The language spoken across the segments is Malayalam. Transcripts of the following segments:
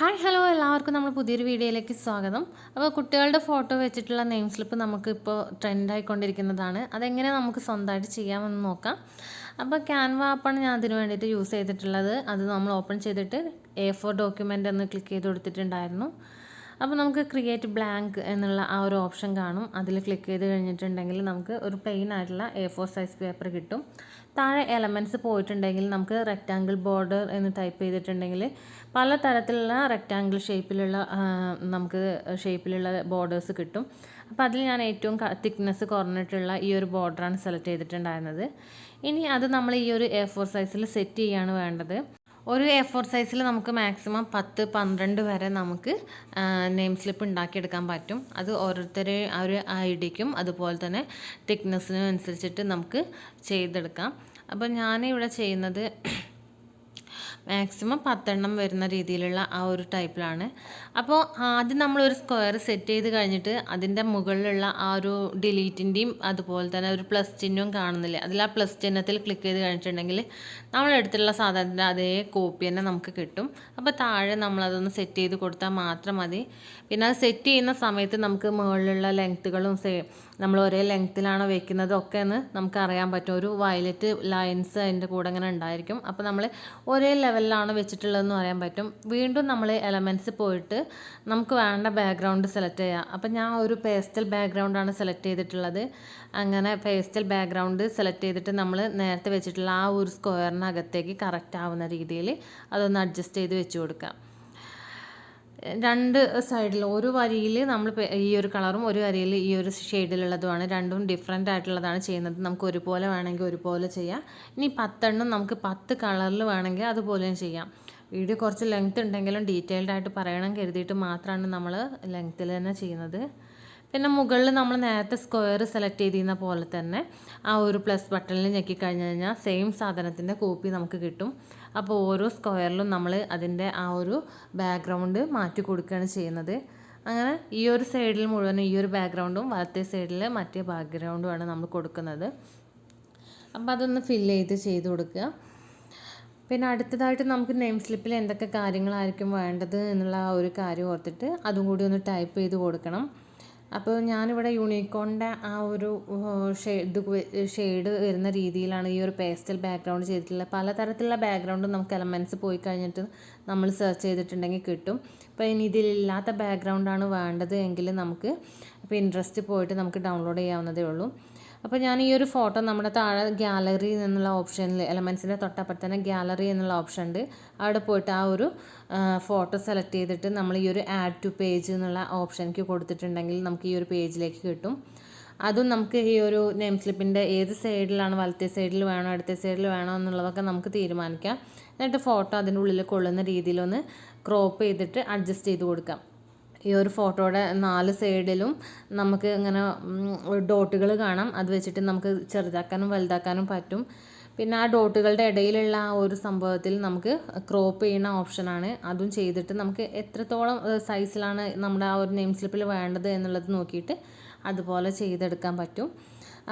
Hi hello. എല്ലാവർക്കും നമ്മൾ പുതിയൊരു വീഡിയോയിലേക്ക് സ്വാഗതം. അപ്പോൾ കുട്ടികളുടെ ഫോട്ടോ വെച്ചിട്ടുള്ള നെയിം സ്ലിപ്പ് നമുക്ക് ഇപ്പോൾ ട്രെൻഡായിക്കൊണ്ടിരിക്കുന്നതാണ്. അതെങ്ങനെ നമുക്ക് സ്വന്തമായിട്ട് ചെയ്യാമെന്ന് നോക്കാം. അപ്പോൾ ക്യാൻവ ആപ്പാണ് ഞാൻ അതിന് വേണ്ടിയിട്ട് യൂസ് ചെയ്തിട്ടുള്ളത്. അത് നമ്മൾ ഓപ്പൺ ചെയ്തിട്ട് എ ഫോർ ഡോക്യുമെന്റ് ഒന്ന് ക്ലിക്ക് ചെയ്ത് കൊടുത്തിട്ടുണ്ടായിരുന്നു. അപ്പോൾ നമുക്ക് ക്രിയേറ്റ് ബ്ലാങ്ക് എന്നുള്ള ആ ഒരു ഓപ്ഷൻ കാണും. അതിൽ ക്ലിക്ക് ചെയ്ത് കഴിഞ്ഞിട്ടുണ്ടെങ്കിൽ നമുക്ക് ഒരു പ്ലെയിൻ ആയിട്ടുള്ള എ ഫോർ സൈസ് പേപ്പർ കിട്ടും. താഴെ എലമെന്റ്സ് പോയിട്ടുണ്ടെങ്കിൽ നമുക്ക് റെക്റ്റാങ്കിൾ ബോർഡർ എന്ന് ടൈപ്പ് ചെയ്തിട്ടുണ്ടെങ്കിൽ പല തരത്തിലുള്ള റെക്റ്റാങ്കിൾ ഷേപ്പിലുള്ള നമുക്ക് ഷേപ്പിലുള്ള ബോർഡേഴ്സ് കിട്ടും. അപ്പോൾ അതിൽ ഞാൻ ഏറ്റവും തിക്നെസ് കുറഞ്ഞിട്ടുള്ള ഈ ഒരു ബോർഡറാണ് സെലക്ട് ചെയ്തിട്ടുണ്ടായിരുന്നത്. ഇനി അത് നമ്മൾ ഈ ഒരു എ ഫോർ സൈസിൽ സെറ്റ് ചെയ്യാണ് വേണ്ടത്. ഒരു എ ഫോർ സൈസിൽ നമുക്ക് മാക്സിമം പത്ത് പന്ത്രണ്ട് വരെ നമുക്ക് നെയിം സ്ലിപ്പ് ഉണ്ടാക്കിയെടുക്കാൻ പറ്റും. അത് ഓരോരുത്തരെ ആ ഒരു ഐഡിക്കും അതുപോലെ തന്നെ തിക്നെസ്സിനും അനുസരിച്ചിട്ട് നമുക്ക് ചെയ്തെടുക്കാം. അപ്പോൾ ഞാനിവിടെ ചെയ്യുന്നത് മാക്സിമം പത്തെണ്ണം വരുന്ന രീതിയിലുള്ള ആ ഒരു ടൈപ്പിലാണ് അപ്പോൾ ആദ്യം നമ്മൾ ഒരു സ്ക്വയർ സെറ്റ് ചെയ്ത് കഴിഞ്ഞിട്ട് അതിന്റെ മുകളിലുള്ള ആ ഒരു ഡിലീറ്റിന്റെയും അതുപോലെ തന്നെ ഒരു പ്ലസ് ചിഹ്നവും കാണുന്നില്ലേ? അതിൽ ആ പ്ലസ് ചിഹ്നത്തിൽ ക്ലിക്ക് ചെയ്ത് കഴിഞ്ഞിട്ടുണ്ടെങ്കിൽ നമ്മളെടുത്തുള്ള സാധനത്തിന്റെ അതേ കോപ്പി തന്നെ നമുക്ക് കിട്ടും. അപ്പോൾ താഴെ നമ്മളതൊന്ന് സെറ്റ് ചെയ്ത് കൊടുത്താൽ മാത്രം മതി. പിന്നെ അത് സെറ്റ് ചെയ്യുന്ന സമയത്ത് നമുക്ക് മുകളിലുള്ള ലെങ്ത്തുകളും സേ നമ്മൾ ഒരേ ലെങ്ത്തിലാണോ വെക്കുന്നത് ഒക്കെ എന്ന് നമുക്ക് അറിയാൻ പറ്റും. ഒരു വയലറ്റ് ലൈൻസ് അതിന്റെ കൂടെ അങ്ങനെ ഉണ്ടായിരിക്കും. അപ്പോൾ നമ്മൾ ഒരേ ലെവലിലാണ് വെച്ചിട്ടുള്ളതെന്ന് പറയാൻ പറ്റും. വീണ്ടും നമ്മൾ എലമെന്റ്സ് പോയിട്ട് നമുക്ക് വേണ്ട ബാക്ക്ഗ്രൗണ്ട് സെലക്ട് ചെയ്യാം. അപ്പം ഞാൻ ഒരു പേസ്റ്റൽ ബാക്ക്ഗ്രൗണ്ടാണ് സെലക്ട് ചെയ്തിട്ടുള്ളത്. അങ്ങനെ പേസ്റ്റൽ ബാക്ക്ഗ്രൗണ്ട് സെലക്ട് ചെയ്തിട്ട് നമ്മൾ നേരത്തെ വെച്ചിട്ടുള്ള ആ ഒരു സ്ക്വയറിനകത്തേക്ക് കറക്റ്റ് ആവുന്ന രീതിയിൽ അതൊന്ന് അഡ്ജസ്റ്റ് ചെയ്ത് വെച്ച് കൊടുക്കാം. രണ്ട് സൈഡിൽ ഒരു വരിയിൽ നമ്മൾ ഈ ഒരു കളറും ഒരു വരിയിൽ ഈ ഒരു ഷെയ്ഡിലുള്ളതുമാണ് രണ്ടും ഡിഫറെന്റ് ആയിട്ടുള്ളതാണ് ചെയ്യുന്നത്. നമുക്ക് ഒരുപോലെ വേണമെങ്കിൽ ഒരുപോലെ ചെയ്യാം. ഇനി പത്തെണ്ണം നമുക്ക് പത്ത് കളറിൽ വേണമെങ്കിൽ അതുപോലെയും ചെയ്യാം. വീഡിയോ കുറച്ച് ലെങ്ത് ഉണ്ടെങ്കിലും ഡീറ്റെയിൽഡ് ആയിട്ട് പറയണം കരുതിയിട്ട് മാത്രമാണ് നമ്മൾ ലെങ്ത്തിൽ തന്നെ ചെയ്യുന്നത്. പിന്നെ മുകളിൽ നമ്മൾ നേരത്തെ സ്ക്വയർ സെലക്ട് ചെയ്തിരുന്ന പോലെ തന്നെ ആ ഒരു പ്ലസ് ബട്ടണിൽ ഞെക്കി കഴിഞ്ഞ് കഴിഞ്ഞാൽ സെയിം സാധനത്തിന്റെ കോപ്പി നമുക്ക് കിട്ടും. അപ്പോൾ ഓരോ സ്ക്വയറിലും നമ്മൾ അതിന്റെ ആ ഒരു ബാക്ക്ഗ്രൗണ്ട് മാറ്റി കൊടുക്കുകയാണ് ചെയ്യുന്നത്. അങ്ങനെ ഈ ഒരു സൈഡിൽ മുഴുവൻ ഈ ഒരു ബാക്ക്ഗ്രൗണ്ടും വലത്തെ സൈഡിൽ മറ്റേ ബാക്ക്ഗ്രൗണ്ടുമാണ് നമ്മൾ കൊടുക്കുന്നത്. അപ്പോൾ അതൊന്ന് ഫില്ല് ചെയ്ത് ചെയ്ത് കൊടുക്കുക. പിന്നെ അടുത്തതായിട്ട് നമുക്ക് നെയിം സ്ലിപ്പിൽ എന്തൊക്കെ കാര്യങ്ങളായിരിക്കും വേണ്ടത് എന്നുള്ള ആ ഒരു കാര്യം ഓർത്തിട്ട് അതും കൂടി ഒന്ന് ടൈപ്പ് ചെയ്ത് കൊടുക്കണം. അപ്പോൾ ഞാനിവിടെ യൂണിക്കോണിന്റെ ആ ഒരു ഷെയ്ഡ് ഷെയ്ഡ് വരുന്ന രീതിയിലാണ് ഈ ഒരു പേസ്റ്റൽ ബാക്ക്ഗ്രൗണ്ട് ചെയ്തിട്ടുള്ളത്. പലതരത്തിലുള്ള ബാക്ക്ഗ്രൗണ്ടും നമുക്ക് എലമെന്റ്സ് പോയി കഴിഞ്ഞിട്ട് നമ്മൾ സെർച്ച് ചെയ്തിട്ടുണ്ടെങ്കിൽ കിട്ടും. അപ്പോൾ ഇനി ഇതിലില്ലാത്ത ബാക്ക്ഗ്രൗണ്ടാണ് വേണ്ടത് എങ്കിൽ നമുക്ക് ഇൻട്രസ്റ്റ് പോയിട്ട് നമുക്ക് ഡൗൺലോഡ് ചെയ്യാവുന്നതേ ഉള്ളൂ. അപ്പോൾ ഞാൻ ഈ ഒരു ഫോട്ടോ നമ്മുടെ താഴെ ഗ്യാലറി എന്നുള്ള ഓപ്ഷനിൽ എലമെൻസിന്റെ തൊട്ടപ്പുറത്ത് തന്നെ ഗ്യാലറി എന്നുള്ള ഓപ്ഷൻ ഉണ്ട്. അവിടെ പോയിട്ട് ആ ഒരു ഫോട്ടോ സെലക്ട് ചെയ്തിട്ട് നമ്മൾ ഈ ഒരു ആഡ് ടു പേജ് എന്നുള്ള ഓപ്ഷനിലേക്ക് കൊടുത്തിട്ടുണ്ടെങ്കിൽ നമുക്ക് ഈ ഒരു പേജിലേക്ക് കിട്ടും. അതും നമുക്ക് ഈ ഒരു നെയിം സ്ലിപ്പിന്റെ ഏത് സൈഡിലാണ് വലത്തെ സൈഡിൽ വേണോ അടുത്ത സൈഡിൽ വേണോ എന്നുള്ളതൊക്കെ നമുക്ക് തീരുമാനിക്കാം. എന്നിട്ട് ഫോട്ടോ അതിന്റെ ഉള്ളിൽ കൊള്ളുന്ന രീതിയിലൊന്ന് ക്രോപ്പ് ചെയ്തിട്ട് അഡ്ജസ്റ്റ് ചെയ്ത് കൊടുക്കാം. ഈ ഒരു ഫോട്ടോയുടെ നാല് സൈഡിലും നമുക്ക് ഇങ്ങനെ ഡോട്ടുകൾ കാണാം. അത് വെച്ചിട്ട് നമുക്ക് ചെറുതാക്കാനും വലുതാക്കാനും പറ്റും. പിന്നെ ആ ഡോട്ടുകളുടെ ഇടയിലുള്ള ആ ഒരു സംഭവത്തിൽ നമുക്ക് ക്രോപ്പ് ചെയ്യുന്ന ഓപ്ഷനാണ് അതും ചെയ്തിട്ട് നമുക്ക് എത്രത്തോളം സൈസിലാണ് നമ്മുടെ ആ ഒരു നെയിം സ്ലിപ്പിൽ വേണ്ടത് എന്നുള്ളത് നോക്കിയിട്ട് അതുപോലെ ചെയ്തെടുക്കാൻ പറ്റും.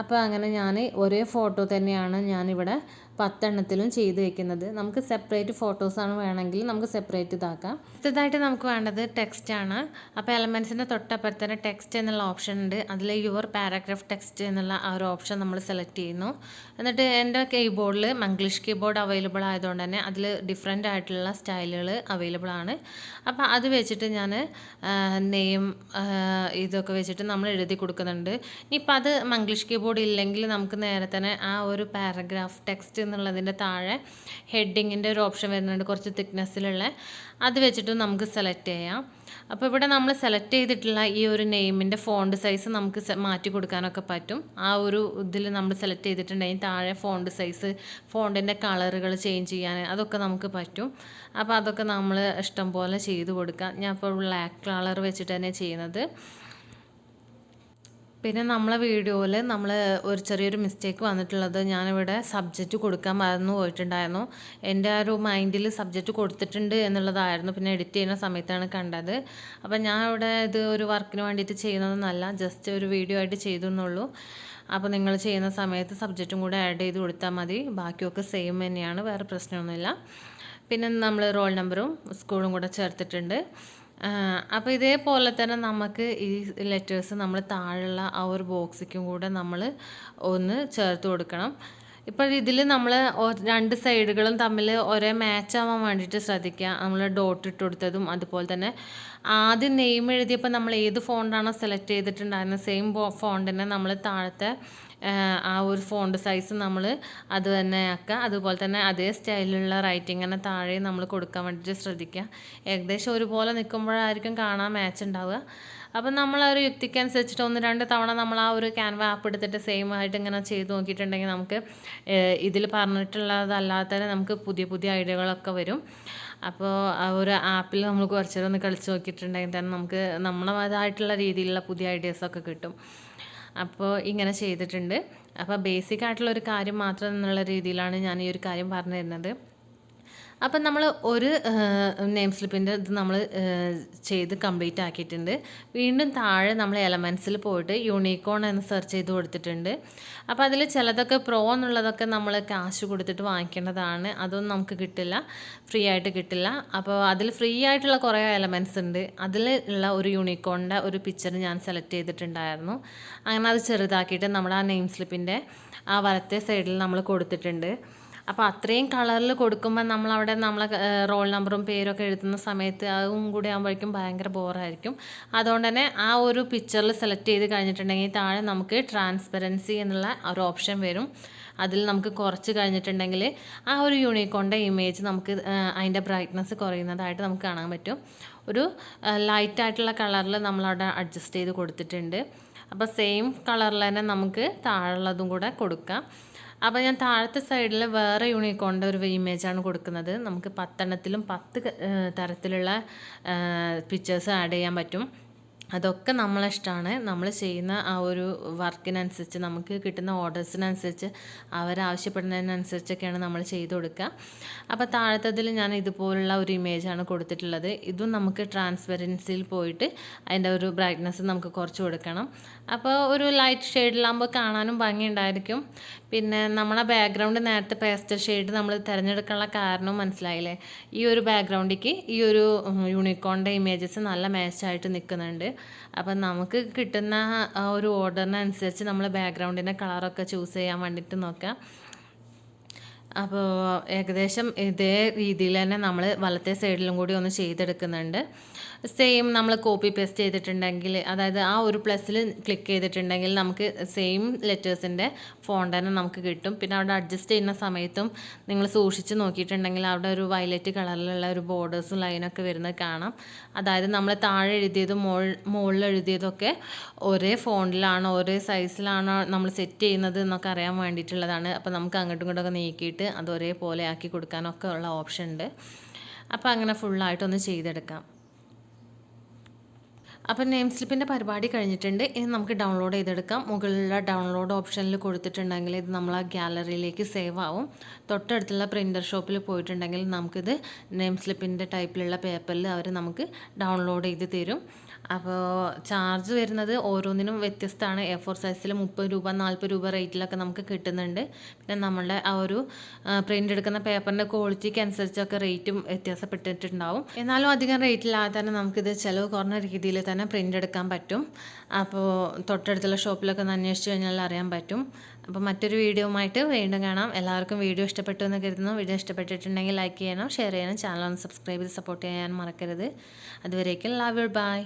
അപ്പോൾ അങ്ങനെ ഞാൻ ഒരേ ഫോട്ടോ തന്നെയാണ് ഞാനിവിടെ പത്തെണ്ണത്തിലും ചെയ്ത് വെക്കുന്നത്. നമുക്ക് സെപ്പറേറ്റ് ഫോട്ടോസാണ് വേണമെങ്കിൽ നമുക്ക് സെപ്പറേറ്റ് ഇതാക്കാം. അടുത്തതായിട്ട് നമുക്ക് വേണ്ടത് ടെക്സ്റ്റ് ആണ്. അപ്പോൾ എലമെൻസിന്റെ തൊട്ടപ്പുറത്ത് തന്നെ ടെക്സ്റ്റ് എന്നുള്ള ഓപ്ഷൻ ഉണ്ട്. അതിൽ യുവർ പാരാഗ്രാഫ് ടെക്സ്റ്റ് എന്നുള്ള ആ ഒരു ഓപ്ഷൻ നമ്മൾ സെലക്ട് ചെയ്യുന്നു. എന്നിട്ട് എന്റെ കീബോർഡിൽ മംഗ്ലീഷ് കീബോർഡ് അവൈലബിൾ ആയതുകൊണ്ട് തന്നെ അതിൽ ഡിഫറെന്റ് ആയിട്ടുള്ള സ്റ്റൈലുകൾ അവൈലബിൾ ആണ്. അപ്പോൾ അത് വെച്ചിട്ട് ഞാൻ നെയിം ഇതൊക്കെ വെച്ചിട്ട് നമ്മൾ എഴുതി കൊടുക്കുന്നുണ്ട്. ഇനിയിപ്പോൾ അത് മംഗ്ലീഷ് കീബോർഡ് ഇല്ലെങ്കിൽ നമുക്ക് നേരെ തന്നെ ആ ഒരു പാരഗ്രാഫ് ടെക്സ്റ്റ് എന്നുള്ളതിന്റെ താഴെ ഹെഡിങ്ങിന്റെ ഒരു ഓപ്ഷൻ വരുന്നുണ്ട് കുറച്ച് തിക്നെസ്സിലുള്ള. അത് വെച്ചിട്ട് നമുക്ക് സെലക്ട് ചെയ്യാം. അപ്പോൾ ഇവിടെ നമ്മൾ സെലക്ട് ചെയ്തിട്ടുള്ള ഈ ഒരു നെയിമിന്റെ ഫോണ്ട് സൈസ് നമുക്ക് മാറ്റി കൊടുക്കാനൊക്കെ പറ്റും. ആ ഒരു ഇതിൽ നമ്മൾ സെലക്ട് ചെയ്തിട്ടുണ്ടെങ്കിൽ താഴെ ഫോണ്ട് സൈസ് ഫോണ്ടിന്റെ കളറുകൾ ചേഞ്ച് ചെയ്യാൻ അതൊക്കെ നമുക്ക് പറ്റും. അപ്പോൾ അതൊക്കെ നമ്മൾ ഇഷ്ടം പോലെ ചെയ്ത് കൊടുക്കാം. ഞാൻ ഇപ്പോൾ ബ്ലാക്ക് കളർ വെച്ചിട്ട് തന്നെ ചെയ്യുന്നത്. പിന്നെ നമ്മളെ വീഡിയോയിൽ നമ്മൾ ഒരു ചെറിയൊരു മിസ്റ്റേക്ക് വന്നിട്ടുള്ളത് ഞാനിവിടെ സബ്ജക്റ്റ് കൊടുക്കാൻ മറന്നു പോയിട്ടുണ്ടായിരുന്നു. എന്റെ ആ ഒരു മൈൻഡിൽ സബ്ജക്റ്റ് കൊടുത്തിട്ടുണ്ട് എന്നുള്ളതായിരുന്നു. പിന്നെ എഡിറ്റ് ചെയ്യുന്ന സമയത്താണ് കണ്ടത്. അപ്പം ഞാൻ ഇവിടെ ഇത് ഒരു വർക്കിന് വേണ്ടിയിട്ട് ചെയ്യുന്നതെന്നല്ല ജസ്റ്റ് ഒരു വീഡിയോ ആയിട്ട് ചെയ്തു എന്നുള്ളൂ അപ്പോൾ നിങ്ങൾ ചെയ്യുന്ന സമയത്ത് സബ്ജക്റ്റും കൂടെ ആഡ് ചെയ്ത് കൊടുത്താൽ മതി. ബാക്കിയൊക്കെ സെയിം തന്നെയാണ് വേറെ പ്രശ്നമൊന്നുമില്ല. പിന്നെ നമ്മൾ റോൾ നമ്പറും സ്കൂളും കൂടെ ചേർത്തിട്ടുണ്ട്. അപ്പോൾ ഇതേപോലെ തന്നെ നമുക്ക് ഈ ലെറ്റേഴ്സ് നമ്മൾ താഴെയുള്ള ആ ഒരു ബോക്സിക്കും കൂടെ നമ്മൾ ഒന്ന് ചേർത്ത് കൊടുക്കണം. ഇപ്പോൾ ഇതിൽ നമ്മൾ രണ്ട് സൈഡുകളും തമ്മിൽ ഒരേ മാച്ച് ആവാൻ വേണ്ടിയിട്ട് ശ്രദ്ധിക്കുക. നമ്മൾ ഡോട്ട് ഇട്ട് കൊടുത്തതും അതുപോലെ തന്നെ. ആദ്യം നെയിം എഴുതിയപ്പോൾ നമ്മൾ ഏത് ഫോണ്ടാണോ സെലക്ട് ചെയ്തിട്ടുണ്ടായിരുന്നത് സെയിം ഫോണ്ട് തന്നെ നമ്മൾ താഴത്തെ ആ ഒരു ഫോണ്ട് സൈസ് നമ്മൾ അത് തന്നെ ആക്കുക. അതുപോലെ തന്നെ അതേ സ്റ്റൈലിലുള്ള റൈറ്റിംഗ് തന്നെ താഴെ നമ്മൾ കൊടുക്കാൻ വേണ്ടിയിട്ട് ശ്രദ്ധിക്കുക. ഏകദേശം ഒരുപോലെ നിൽക്കുമ്പോഴായിരിക്കും കാണാൻ മാച്ച് ഉണ്ടാവുക. അപ്പം നമ്മൾ ആ ഒരു യുക്തിക്ക് അനുസരിച്ചിട്ട് ഒന്ന് രണ്ട് തവണ നമ്മൾ ആ ഒരു ക്യാൻവ ആപ്പ് എടുത്തിട്ട് സെയിം ആയിട്ട് ഇങ്ങനെ ചെയ്ത് നോക്കിയിട്ടുണ്ടെങ്കിൽ നമുക്ക് ഇതിൽ തന്നെ നമുക്ക് പുതിയ പുതിയ ഐഡിയകളൊക്കെ വരും. അപ്പോൾ ആ ഒരു ആപ്പിൽ നമ്മൾ കുറച്ച് നേരം ഒന്ന് കളിച്ച് നോക്കിയിട്ടുണ്ടെങ്കിൽ തന്നെ നമുക്ക് നമ്മളതായിട്ടുള്ള രീതിയിലുള്ള പുതിയ ഐഡിയാസൊക്കെ കിട്ടും. അപ്പോൾ ഇങ്ങനെ ചെയ്തിട്ടുണ്ട്. അപ്പോൾ ബേസിക് ആയിട്ടുള്ള ഒരു കാര്യം മാത്രം എന്നുള്ള രീതിയിലാണ് ഞാൻ ഈ ഒരു കാര്യം പറഞ്ഞു തരുന്നത് അപ്പം നമ്മൾ ഒരു നെയിം സ്ലിപ്പിന്റെ ഇത് നമ്മൾ ചെയ്ത് കംപ്ലീറ്റ് ആക്കിയിട്ടുണ്ട്. വീണ്ടും താഴെ നമ്മൾ എലമെൻസിൽ പോയിട്ട് യൂണിക്കോൺ എന്ന് സെർച്ച് ചെയ്ത് കൊടുത്തിട്ടുണ്ട്. അപ്പോൾ അതിൽ ചിലതൊക്കെ പ്രോ എന്നുള്ളതൊക്കെ നമ്മൾ കാശ് കൊടുത്തിട്ട് വാങ്ങിക്കേണ്ടതാണ്. അതൊന്നും നമുക്ക് കിട്ടില്ല. ഫ്രീ ആയിട്ട് കിട്ടില്ല. അപ്പോൾ അതിൽ ഫ്രീ ആയിട്ടുള്ള കുറേ എലമെൻസ് ഉണ്ട്. അതിൽ ഉള്ള ഒരു യൂണിക്കോണിന്റെ ഒരു പിക്ചർ ഞാൻ സെലക്ട് ചെയ്തിട്ടുണ്ടായിരുന്നു. അങ്ങനെ അത് ചെറുതാക്കിയിട്ട് നമ്മൾ ആ നെയിം സ്ലിപ്പിന്റെ ആ വലത്തെ സൈഡിൽ നമ്മൾ കൊടുത്തിട്ടുണ്ട്. അപ്പോൾ അത്രയും കളറിൽ കൊടുക്കുമ്പോൾ നമ്മളവിടെ നമ്മളെ റോൾ നമ്പറും പേരൊക്കെ എഴുതുന്ന സമയത്ത് അതും കൂടി ആകുമ്പോഴേക്കും ഭയങ്കര ബോറായിരിക്കും. അതുകൊണ്ട് തന്നെ ആ ഒരു പിക്ചറിൽ സെലക്ട് ചെയ്ത് കഴിഞ്ഞിട്ടുണ്ടെങ്കിൽ താഴെ നമുക്ക് ട്രാൻസ്പെറൻസി എന്നുള്ള ഒരു ഓപ്ഷൻ വരും. അതിൽ നമുക്ക് കുറച്ച് കഴിഞ്ഞിട്ടുണ്ടെങ്കിൽ ആ ഒരു യൂണിക്കോണിന്റെ ഇമേജ് നമുക്ക് അതിന്റെ ബ്രൈറ്റ്നസ് കുറയുന്നതായിട്ട് നമുക്ക് കാണാൻ പറ്റും. ഒരു ലൈറ്റ് ആയിട്ടുള്ള കളറിൽ നമ്മളവിടെ അഡ്ജസ്റ്റ് ചെയ്ത് കൊടുത്തിട്ടുണ്ട്. അപ്പോൾ സെയിം കളറിൽ തന്നെ നമുക്ക് താഴെയുള്ളതും കൂടെ കൊടുക്കാം. അപ്പോൾ ഞാൻ താഴത്തെ സൈഡിൽ വേറെ യൂണിക്കോണിന്റെ ഒരു ഇമേജാണ് കൊടുക്കുന്നത്. നമുക്ക് പത്തെണ്ണത്തിലും പത്ത് തരത്തിലുള്ള പിക്ചേഴ്സ് ആഡ് ചെയ്യാൻ പറ്റും. അതൊക്കെ നമ്മളിഷ്ടമാണ് നമ്മൾ ചെയ്യുന്ന ആ ഒരു വർക്കിനനുസരിച്ച് നമുക്ക് കിട്ടുന്ന ഓർഡേഴ്സിനനുസരിച്ച് അവരാവശ്യപ്പെടുന്നതിനനുസരിച്ചൊക്കെയാണ് നമ്മൾ ചെയ്തു കൊടുക്കുക അപ്പോൾ താഴത്തതിൽ ഞാൻ ഇതുപോലുള്ള ഒരു ഇമേജാണ് കൊടുത്തിട്ടുള്ളത്. ഇതും നമുക്ക് ട്രാൻസ്പെറൻസിയിൽ പോയിട്ട് അതിന്റെ ഒരു ബ്രൈറ്റ്നസ് നമുക്ക് കുറച്ച് കൊടുക്കണം. അപ്പോൾ ഒരു ലൈറ്റ് ഷെയ്ഡിലാകുമ്പോൾ കാണാനും ഭംഗിയുണ്ടായിരിക്കും. പിന്നെ നമ്മളെ ബാക്ക്ഗ്രൗണ്ട് നേരത്തെ പേസ്റ്റൽ ഷെയ്ഡ് നമ്മൾ തിരഞ്ഞെടുക്കാനുള്ള കാരണം മനസ്സിലായില്ലേ? ഈ ഒരു ബാക്ക്ഗ്രൗണ്ടിലേക്ക് ഈ ഒരു യൂണിക്കോണിന്റെ ഇമേജസ് നല്ല മാച്ചായിട്ട് നിൽക്കുന്നുണ്ട് അപ്പം നമുക്ക് കിട്ടുന്ന ഒരു ഓർഡറിനനുസരിച്ച് നമ്മൾ ബാക്ക്ഗ്രൗണ്ടിന്റെ കളറൊക്കെ ചൂസ് ചെയ്യാൻ വേണ്ടിയിട്ട് നോക്കാം. അപ്പോൾ ഏകദേശം ഇതേ രീതിയിൽ തന്നെ നമ്മൾ വലത്തെ സൈഡിലും കൂടി ഒന്ന് ചെയ്തെടുക്കുന്നുണ്ട്. സെയിം നമ്മൾ കോപ്പി പേസ്റ്റ് ചെയ്തിട്ടുണ്ടെങ്കിൽ അതായത് ആ ഒരു പ്ലസ്സിൽ ക്ലിക്ക് ചെയ്തിട്ടുണ്ടെങ്കിൽ നമുക്ക് സെയിം ലെറ്റേഴ്സിന്റെ ഫോണ്ട് തന്നെ നമുക്ക് കിട്ടും. പിന്നെ അവിടെ അഡ്ജസ്റ്റ് ചെയ്യുന്ന സമയത്തും നിങ്ങൾ സൂക്ഷിച്ച് നോക്കിയിട്ടുണ്ടെങ്കിൽ അവിടെ ഒരു വയലറ്റ് കളറിലുള്ള ഒരു ബോർഡേഴ്സും ലൈനൊക്കെ വരുന്നത് കാണാം. അതായത് നമ്മൾ താഴെ എഴുതിയതും മോൾ മുകളിൽ എഴുതിയതൊക്കെ ഒരേ ഫോണ്ടിലാണോ ഒരേ സൈസിലാണോ നമ്മൾ സെറ്റ് ചെയ്യുന്നത് എന്നൊക്കെ അറിയാൻ വേണ്ടിയിട്ടുള്ളതാണ്. അപ്പോൾ നമുക്ക് അങ്ങോട്ടും ഇങ്ങോട്ടൊക്കെ നീക്കിയിട്ട് അത് ഒരേപോലെ ആക്കി കൊടുക്കാനൊക്കെ ഉള്ള ഓപ്ഷൻ ഉണ്ട്. അപ്പോൾ അങ്ങനെ ഫുള്ളായിട്ടൊന്ന് ചെയ്തെടുക്കാം. അപ്പം നെയിം സ്ലിപ്പിന്റെ പരിപാടി കഴിഞ്ഞിട്ടുണ്ട്. ഇനി നമുക്ക് ഡൗൺലോഡ് ചെയ്തെടുക്കാം. മുകളിലുള്ള ഡൗൺലോഡ് ഓപ്ഷനിൽ കൊടുത്തിട്ടുണ്ടെങ്കിൽ ഇത് നമ്മൾ ആ ഗ്യാലറിയിലേക്ക് സേവ് ആവും. തൊട്ടടുത്തുള്ള പ്രിന്റർ ഷോപ്പിൽ പോയിട്ടുണ്ടെങ്കിൽ നമുക്കിത് നെയിം സ്ലിപ്പിന്റെ ടൈപ്പിലുള്ള പേപ്പറിൽ അവർ നമുക്ക് ഡൗൺലോഡ് ചെയ്ത് തരും. അപ്പോൾ ചാർജ് വരുന്നത് ഓരോന്നിനും വ്യത്യസ്തമാണ്. എ ഫോർ സൈസിൽ മുപ്പത് രൂപ നാൽപ്പത് രൂപ റേറ്റിലൊക്കെ നമുക്ക് കിട്ടുന്നുണ്ട്. പിന്നെ നമ്മളുടെ ആ ഒരു പ്രിന്റ് എടുക്കുന്ന പേപ്പറിന്റെ ക്വാളിറ്റിക്ക് അനുസരിച്ചൊക്കെ റേറ്റും വ്യത്യാസപ്പെട്ടിട്ടുണ്ടാവും. എന്നാലും അധികം റേറ്റില്ലാതെ തന്നെ നമുക്കിത് ചിലവ് കുറഞ്ഞ രീതിയിൽ തന്നെ പ്രിന്റ് എടുക്കാൻ പറ്റും. അപ്പോൾ തൊട്ടടുത്തുള്ള ഷോപ്പിലൊക്കെ ഒന്ന് അന്വേഷിച്ച് കഴിഞ്ഞാൽ അറിയാൻ പറ്റും. അപ്പോൾ മറ്റൊരു വീഡിയോയുമായിട്ട് വീണ്ടും കാണാം. എല്ലാവർക്കും വീഡിയോ ഇഷ്ടപ്പെട്ടു എന്ന് കരുതുന്നു. വീഡിയോ ഇഷ്ടപ്പെട്ടിട്ടുണ്ടെങ്കിൽ ലൈക്ക് ചെയ്യണം ഷെയർ ചെയ്യണം. ചാനൽ ഒന്ന് സബ്സ്ക്രൈബ് ചെയ്ത് സപ്പോർട്ട് ചെയ്യാൻ മറക്കരുത്. അതുവരേക്കും ലവ് യു ബൈ